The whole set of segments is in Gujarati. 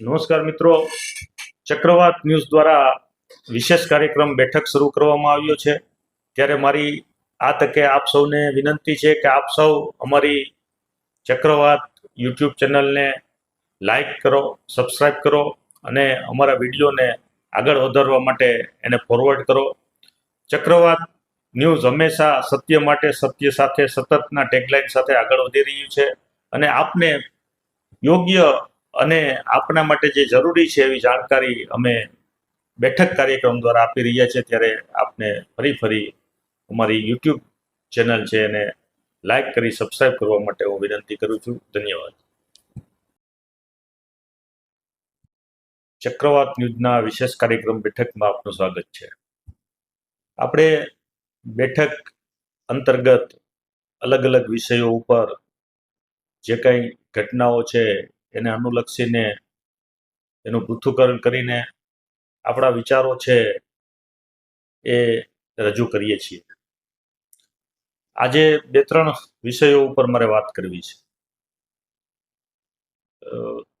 નમસ્કાર મિત્રો. ચક્રવાત ન્યૂઝ દ્વારા વિશેષ કાર્યક્રમ બેઠક શરૂ કરવામાં આવ્યો છે. ત્યારે મારી આ તકે આપ સૌને વિનંતી છે કે આપ સૌ અમારી ચક્રવાત યુટ્યુબ ચેનલને લાઈક કરો સબસ્ક્રાઈબ કરો અને અમારા વિડીયોને આગળ વધારવા માટે એને ફોરવર્ડ કરો. ચક્રવાત ન્યૂઝ હંમેશા સત્ય માટે, સત્ય સાથે, સતતના ટેગલાઇન સાથે આગળ વધી રહ્યું છે અને આપને યોગ્ય અને આપણા માટે જે જરૂરી છે એવી જાણકારી અમે બેઠક કાર્યક્રમ દ્વારા આપી રહ્યા છીએ. ત્યારે આપને ફરી ફરી અમારી યુટ્યુબ ચેનલ છે એને લાઈક કરી સબસ્ક્રાઈબ કરવા માટે હું વિનંતી કરું છું. ધન્યવાદ. ચક્રવાત ન્યૂઝના વિશેષ કાર્યક્રમ બેઠકમાં આપનું સ્વાગત છે. આપણે બેઠક અંતર્ગત અલગ અલગ વિષયો ઉપર જે કંઈ ઘટનાઓ છે એને અનુલક્ષીને, એનું પૃથ્થકરણ કરીને આપણા વિચારો છે એ રજૂ કરીએ છીએ. આજે બે ત્રણ વિષયો ઉપર મારે વાત કરવી છે.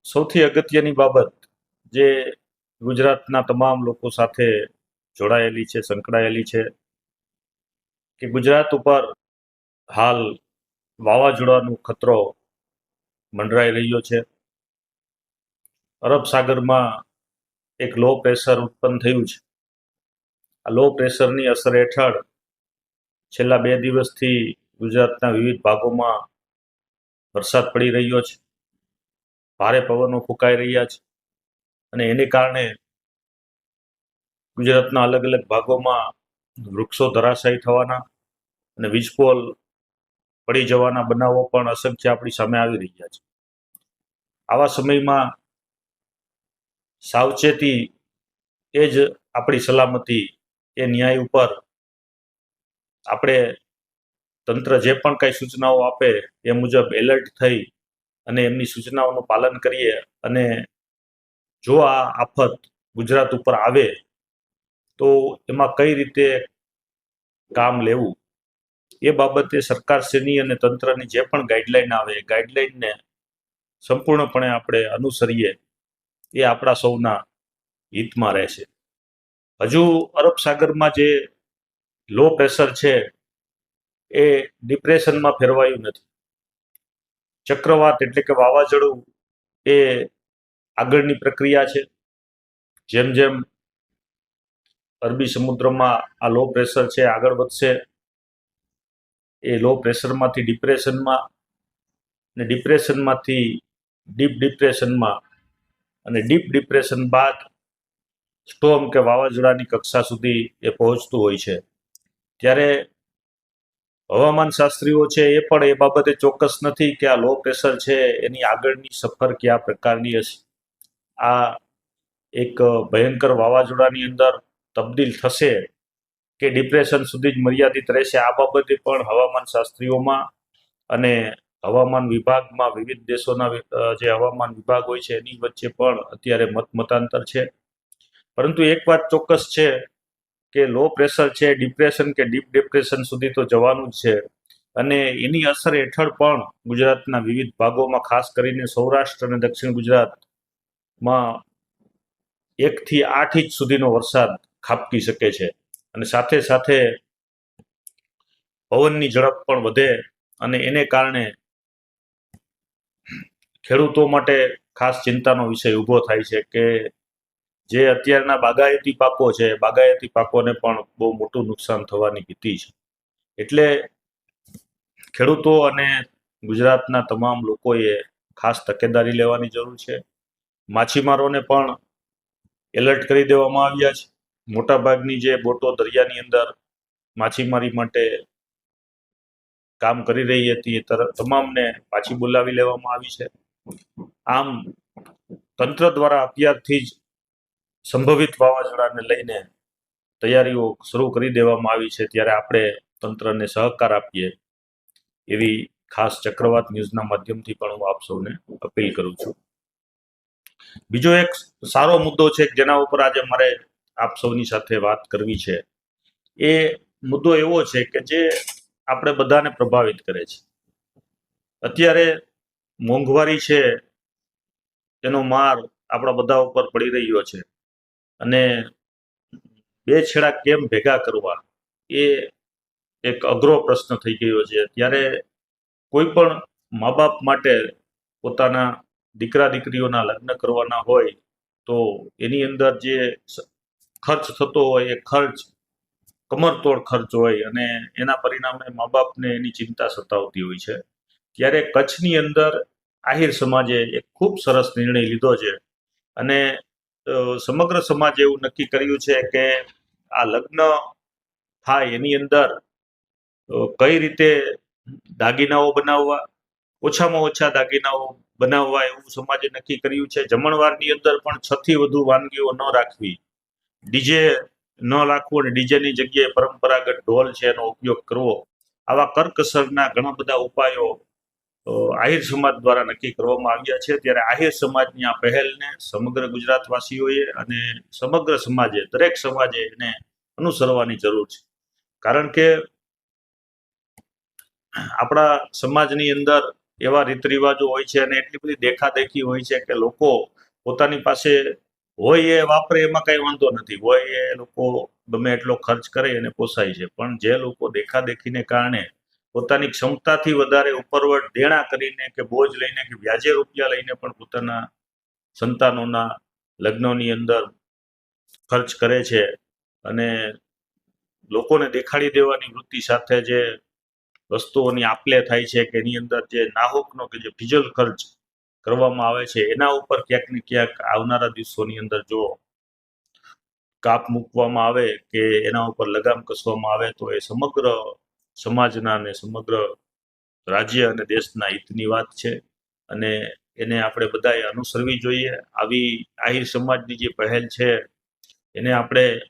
સૌથી અગત્યની બાબત જે ગુજરાતના તમામ લોકો સાથે જોડાયેલી છે, સંકળાયેલી છે કે ગુજરાત ઉપર હાલ વાવાઝોડાનો ખતરો મંડરાઈ રહ્યો છે. અરબ સાગરમાં એક લો પ્રેશર ઉત્પન્ન થયું છે. આ લો પ્રેશરની અસર હેઠળ છેલ્લા બે દિવસથી ગુજરાતના વિવિધ ભાગોમાં વરસાદ પડી રહ્યો છે. ભારે પવનો ફૂંકાઈ રહ્યા છે અને એને કારણે ગુજરાતના અલગ અલગ ભાગોમાં વૃક્ષો ધરાશાયી થવાના અને વીજપોલ પડી જવાના બનાવો પણ અસંખ્ય આપણી સામે આવી રહ્યા છે. આવા સમયમાં સાવચેતી એ જ આપણી સલામતી, એ ન્યાય ઉપર આપણે તંત્ર જે પણ કાંઈ સૂચનાઓ આપે એ મુજબ એલર્ટ થઈ અને એમની સૂચનાઓનું પાલન કરીએ અને જો આ આફત ગુજરાત ઉપર આવે, તો એમાં કઈ રીતે કામ લેવું? એ બાબતે સરકારશ્રીની અને તંત્રની જે પણ ગાઈડલાઈન આવે ગાઈડલાઈનને સંપૂર્ણપણે આપણે અનુસરીએ. એ આપણા સૌના હિતમાં રહેશે. હજુ અરબ સાગરમાં જે લો પ્રેશર છે, એ ડિપ્રેશનમાં ફેરવાયું નથી. ચક્રવાત એટલે કે વાવાઝોડું એ આગળની પ્રક્રિયા છે. જેમ જેમ અરબી સમુદ્રમાં આ લો પ્રેશર છે, આગળ વધશે, એ લો પ્રેશરમાંથી ડિપ્રેશનમાં અને ડિપ્રેશનમાંથી ડીપ ડિપ્રેશનમાં અને ડીપ ડિપ્રેશન બાદ સ્ટોમ કે વાવાઝોડાની કક્ષા સુધી એ પહોંચતું હોય છે. ત્યારે હવામાન શાસ્ત્રીઓ છે એ પણ એ બાબતે ચોક્કસ નથી કે આ લો પ્રેશર છે, એની આગળની સફર કયા પ્રકારની હશે આ એક ભયંકર વાવાઝોડાની અંદર તબદીલ થશે કે ડિપ્રેશન સુધી જ મર્યાદિત રહેશે, આ બાબતે પણ હવામાન શાસ્ત્રીઓમાં અને હવામાન વિભાગમાં વિવિધ દેશોના જે હવામાન વિભાગ હોય છે, એની વચ્ચે પણ અત્યારે મત મતાંતર છે. પરંતુ એક વાત ચોક્કસ છે કે લો પ્રેશર છે ડિપ્રેશન કે ડીપ ડિપ્રેશન સુધી તો જવાનું જ છે. અને એની અસર હેઠળ પણ ગુજરાતના વિવિધ ભાગોમાં, ખાસ કરીને સૌરાષ્ટ્ર અને દક્ષિણ ગુજરાતમાં એકથી આઠ ઇંચ સુધીનો વરસાદ ખાબકી શકે છે. અને સાથે સાથે પવનની ઝડપ પણ વધે અને એને કારણે ખેડૂતો માટે ખાસ ચિંતાનો વિષય ઊભો થાય છે કે જે અત્યારના બાગાયતી પાકો છે, બાગાયતી પાકોને પણ બહુ મોટું નુકસાન થવાની ભીતિ છે. એટલે ખેડૂતો અને ગુજરાતના તમામ લોકોએ ખાસ તકેદારી લેવાની જરૂર છે. માછીમારોને પણ એલર્ટ કરી દેવામાં આવ્યા છે. મોટાભાગની જે બોટો દરિયાની અંદર માછીમારી માટે કામ કરી રહી હતી એ તરફ તમામને પાછી બોલાવી લેવામાં આવી છે. આમ તંત્ર દ્વારા અત્યારથી જ સંભવિત વાવાઝોડાને લઈને તૈયારીઓ શરૂ કરી દેવામાં આવી છે. ત્યારે આપણે તંત્રને સહકાર આપીએ એવી ખાસ ચક્રવાત ન્યૂઝના માધ્યમથી પણ હું આપ સૌને અપીલ કરું છું. બીજો એક સારો મુદ્દો છે જેના ઉપર આજે મારે આપ સૌની સાથે વાત કરવી છે. એ મુદ્દો એવો છે કે જે આપણે બધાને પ્રભાવિત કરે છે. અત્યારે મોંઘવારી છે એનો માર આપણા બધા ઉપર પડી રહ્યો છે. અને બે છેડા કેમ ભેગા કરવા, એ એક અઘરો પ્રશ્ન થઈ ગયો છે. ત્યારે કોઈ પણ મા બાપ માટે પોતાના દીકરા દીકરીઓના લગ્ન કરવાના હોય, તો એની અંદર જે ખર્ચ થતો હોય, એ ખર્ચ, કમરતોડ ખર્ચ હોય અને એના પરિણામે મા બાપને એની ચિંતા સતાવતી હોય છે. ત્યારે કચ્છની અંદર આહિર સમાજે એક ખૂબ સરસ નિર્ણય લીધો છે. અને સમગ્ર સમાજ એવું નક્કી કર્યું છે કે આ લગ્ન થાય એની અંદર કઈ રીતે દાગીનાઓ બનાવવા, ઓછામાં ઓછા દાગીનાઓ બનાવવા એવું સમાજે નક્કી કર્યું છે. જમણવારની અંદર પણ છ થી વધુ વાનગીઓ ન રાખવી. ડીજે ન રાખવું અને ડીજેની જગ્યાએ પરંપરાગત ઢોલ છે એનો ઉપયોગ કરવો. આવા કરકસરના ઘણા બધા ઉપાયો આહિર સમાજ દ્વારા નક્કી કરવામાં આવ્યા છે. ત્યારે આહિર સમાજની આ પહેલને સમગ્ર ગુજરાતવાસીઓએ અને સમગ્ર સમાજે, દરેક સમાજે એને અનુસરવાની જરૂર છે. કારણ કે આપણા સમાજની અંદર એવા રીત રિવાજો હોય છે અને એટલી બધી દેખાદેખી હોય છે કે લોકો પોતાની પાસે હોય એ વાપરે, એમાં કઈ વાંધો નથી. હોય એ લોકો ગમે એટલો ખર્ચ કરે અને પોસાય છે. પણ જે લોકો દેખાદેખીને કારણે પોતાની ક્ષમતાથી વધારે ઉપરવટ દેણા કરીને કે બોજ લઈને કે વ્યાજે રૂપિયા લઈને પણ પોતાના સંતાનોના લગ્નોની અંદર ખર્ચ કરે છે અને લોકોને દેખાડી દેવાની વૃત્તિ સાથે જે વસ્તુઓની આપલે થાય છે કે એની અંદર જે નાહુકનો કે જે ફિજલ ખર્ચ કરવામાં આવે છે, એના ઉપર ક્યાંક ને ક્યાંક આવનારા દિવસોની અંદર જો કાપ મૂકવામાં આવે કે એના ઉપર લગામ કસવામાં આવે તો એ સમગ્ર સમાજના અને સમગ્ર રાજ્ય અને દેશના હિતની વાત છે. અને એને આપણે બધાએ અનુસરવી જોઈએ. આવી આહિર સમાજની જે પહેલ છે, એને આપણે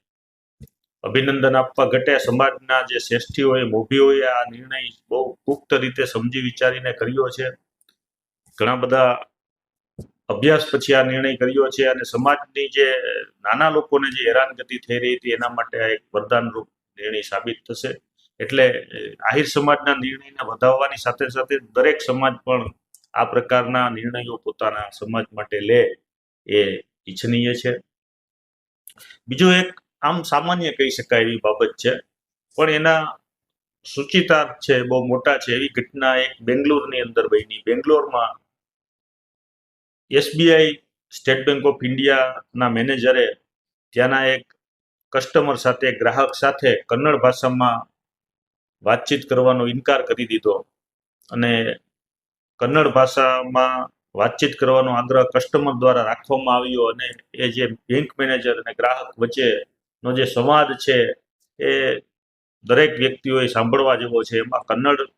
અભિનંદન આપવા ઘટે. સમાજના જે શ્રેષ્ઠીઓએ, મોભીઓએ આ નિર્ણય બહુ પુખ્ત રીતે સમજી વિચારીને કર્યો છે. ઘણા બધા અભ્યાસ પછી આ નિર્ણય કર્યો છે અને સમાજની જે નાના લોકોને જે હેરાનગતિ થઈ રહી હતી, એના માટે આ એક વરદાનરૂપ નિર્ણય સાબિત થશે. એટલે આહિર સમાજના નિર્ણયને વધાવવાની સાથે સાથે દરેક સમાજ પણ આ પ્રકારના નિર્ણયો પોતાના સમાજ માટે લે એ ઈચ્છનીય છે. બીજું એક આમ સામાન્ય કહી શકાય એવી બાબત છે, પણ એના સૂચિતાર્થ છે, બહુ મોટા છે. એવી ઘટના એક બેંગ્લોરની અંદર બની. બેંગ્લોરમાં એસબીઆઈ, સ્ટેટ બેંક ઓફ ઇન્ડિયાના મેનેજરે ત્યાંના એક કસ્ટમર સાથે, ગ્રાહક સાથે કન્નડ ભાષામાં વાતચીત કરવાનો ઇનકાર કરી દીધો અને કન્નડ ભાષામાં વાતચીત કરવાનો આગ્રહ કસ્ટમર દ્વારા રાખવામાં આવ્યો અને એ જે બેંક મેનેજર અને ગ્રાહક વચ્ચેનો જે સંવાદ છે એ દરેક વ્યક્તિઓએ સાંભળવા જેવો છે. એમાં કન્નડ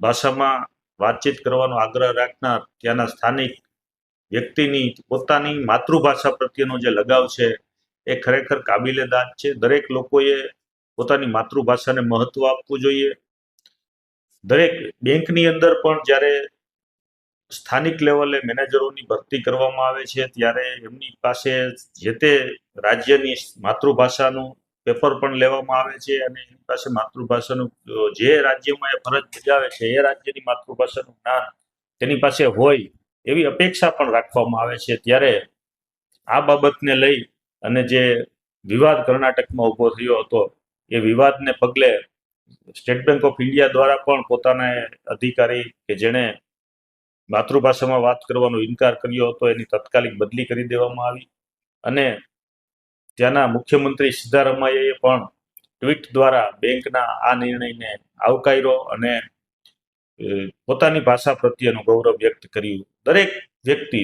ભાષામાં વાતચીત કરવાનો આગ્રહ રાખનાર ત્યાંના સ્થાનિક વ્યક્તિની પોતાની માતૃભાષા પ્રત્યેનો જે લગાવ છે એ ખરેખર કાબિલેદાદ છે. દરેક લોકોએ પોતાની માતૃભાષાને મહત્વ આપવું જોઈએ. દરેક બેંકની અંદર પણ જ્યારે સ્થાનિક લેવલે મેનેજરોની ભરતી કરવામાં આવે છે, ત્યારે એમની પાસે જે તે રાજ્યની માતૃભાષાનું પેપર પણ લેવામાં આવે છે અને એની પાસે માતૃભાષાનું, જે રાજ્યમાં એ ફરજ બજાવે છે, એ રાજ્યની માતૃભાષાનું જ્ઞાન તેની પાસે હોય એવી અપેક્ષા પણ રાખવામાં આવે છે. ત્યારે આ બાબતને લઈ અને જે વિવાદ કર્ણાટકમાં ઊભો થયો હતો એ વિવાદને પગલે સ્ટેટ બેંક ઓફ ઇન્ડિયા દ્વારા પણ પોતાના અધિકારી કે જેણે માતૃભાષામાં વાત કરવાનો ઇનકાર કર્યો હતો, એની તત્કાલિક બદલી કરી દેવામાં આવી. અને ત્યાંના મુખ્યમંત્રી સિદ્ધારમૈયાએ પણ ટ્વીટ દ્વારા બેંકના આ નિર્ણયને આવકાર્યો અને પોતાની ભાષા પ્રત્યેનું ગૌરવ વ્યક્ત કર્યું. દરેક વ્યક્તિ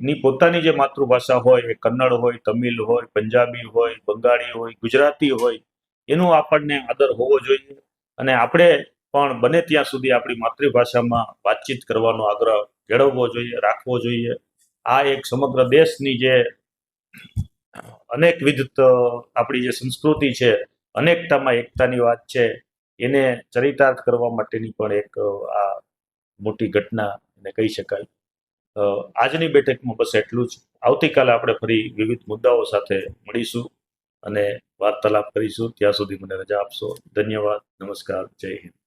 ની પોતાની જે માતૃભાષા હોય, એ કન્નડ હોય, તમિલ હોય, પંજાબી હોય, બંગાળી હોય, ગુજરાતી હોય એનો આપણને આદર હોવો જોઈએ અને આપણે પણ બને ત્યાં સુધી આપણી માતૃભાષામાં વાતચીત કરવાનો આગ્રહ કેળવવો જોઈએ, રાખવો જોઈએ. આ એક સમગ્ર દેશની જે અનેકવિધ આપણી જે સંસ્કૃતિ છે, અનેકતામાં એકતાની વાત છે, એને ચરિતાર્થ કરવા માટેની પણ એક, આ મોટી ઘટના એને કહી શકાય. આજની બેઠકમાં બસ એટલું જ. આવતીકાલે આપણે ફરી વિવિધ મુદ્દાઓ સાથે મળીશું. અને વાર્તાલાપ કરીશું. ત્યાં સુધી મને રજા આપશો. ધન્યવાદ. નમસ્કાર. જય હિન્દ.